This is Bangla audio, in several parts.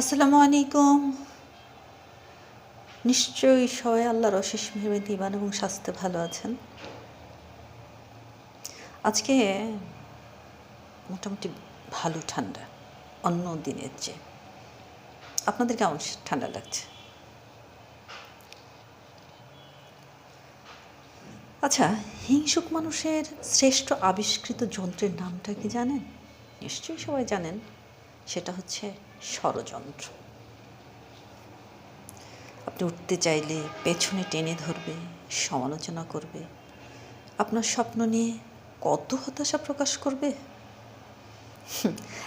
আসসালামু আলাইকুম। নিশ্চয়ই সবাই আল্লাহর অশেষ মেহরবানি দিবান এবং স্বাস্থ্য ভালো আছেন। আজকে মোটামুটি ভালো ঠান্ডা, অন্য দিনের চেয়ে। আপনাদের কেমন ঠান্ডা লাগছে? আচ্ছা হিংসুক মানুষের শ্রেষ্ঠ আবিষ্কৃত যন্ত্রের নামটা কি জানেন? নিশ্চয়ই সবাই জানেন। সেটা হচ্ছে ষড়যন্ত্র। আপনি উঠতে চাইলে পেছনে টেনে ধরবে, সমালোচনা করবে। আপনার স্বপ্ন নিয়ে কত হতাশা প্রকাশ করবে?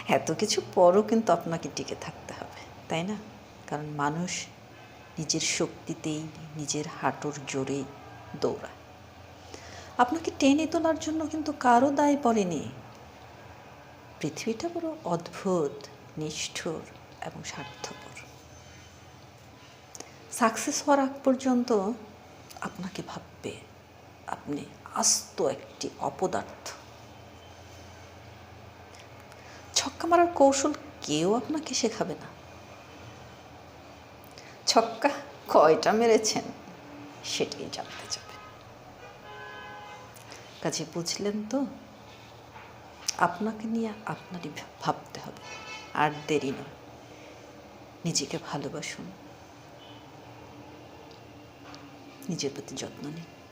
এত কিছু পরও কিন্তু আপনাকে টিকে থাকতে হবে, তাই না? কারণ মানুষ নিজের শক্তিতেই, নিজের হাঁটুর জোরে দৌড়ায়। আপনাকে টেনে তোলার জন্য কিন্তু কারও দায় পড়েনি। পৃথিবীটা বড় অদ্ভুত, নিষ্ঠুর এবং স্বার্থপর। সাকসেস হওয়ার আগ পর্যন্ত আপনাকে ভাববে, আপনি আস্ত একটি অপদার্থ। ছক্কা মারার কৌশল কেউ আপনাকে শেখাবে না। ছক্কা কয়টা মেরেছেন সেটাই জানতে যাবে কাজে বুঝলেন তো? আপনাকে নিয়ে আপনারই ভাবতে হবে। আর দেরি নয়। নিজেকে ভালোবাসুন। নিজের প্রতি যত্ন নিন।